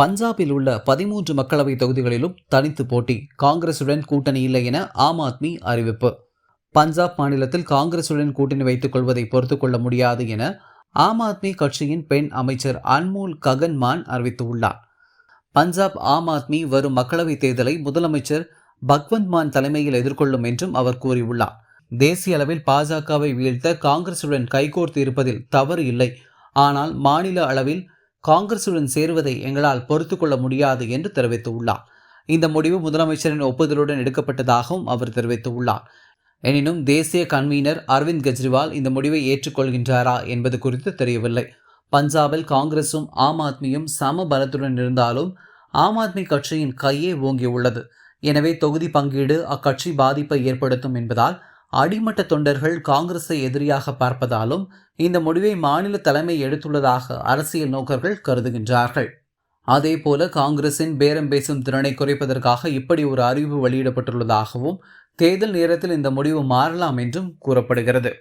பஞ்சாபில் உள்ள பதிமூன்று மக்களவை தொகுதிகளிலும் தனித்து போட்டி காங்கிரசுடன் கூட்டணி இல்லை என ஆம் ஆத்மி அறிவிப்பு. பஞ்சாப் மாநிலத்தில் காங்கிரசுடன் கூட்டணி வைத்துக் கொள்வதை பொறுத்து கொள்ள முடியாது என ஆம் ஆத்மி கட்சியின் பெண் அமைச்சர் அன்மோல் ககன்மான் அறிவித்துள்ளார். பஞ்சாப் ஆம் ஆத்மி வரும் மக்களவைத் தேர்தலை முதலமைச்சர் பக்வந்த் மான் தலைமையில் எதிர்கொள்ளும் என்றும் அவர் கூறியுள்ளார். தேசிய அளவில் பாஜகவை வீழ்த்த காங்கிரசுடன் கைகோர்த்து இருப்பதில் தவறு இல்லை. ஆனால் மாநில அளவில் காங்கிரசுடன் சேருவதை எங்களால் பொறுத்து கொள்ள முடியாது என்று தெரிவித்துள்ளார். இந்த முடிவு முதலமைச்சரின் ஒப்புதலுடன் எடுக்கப்பட்டதாகவும் அவர் தெரிவித்துள்ளார். எனினும் தேசிய கன்வீனர் அரவிந்த் கெஜ்ரிவால் இந்த முடிவை ஏற்றுக்கொள்கின்றாரா என்பது குறித்து தெரியவில்லை. பஞ்சாபில் காங்கிரசும் ஆம் ஆத்மியும் சம பலத்துடன் இருந்தாலும் ஆம் ஆத்மி கட்சியின் கையே ஓங்கியுள்ளது. எனவே தொகுதி பங்கீடு அக்கட்சி பாதிப்பை ஏற்படுத்தும் என்பதால் அடிமட்ட தொண்டர்கள் காங்கிரஸை எதிரியாக பார்ப்பதாலும் இந்த முடிவை மாநில தலைமை எடுத்துள்ளதாக அரசியல் நோக்கர்கள் கருதுகின்றார்கள். அதேபோல காங்கிரசின் பேரம் பேசும் திறனை குறைப்பதற்காக இப்படி ஒரு அறிவு வெளியிடப்பட்டுள்ளதாகவும் தேர்தல் நேரத்தில் இந்த முடிவு மாறலாம் என்றும் கூறப்படுகிறது.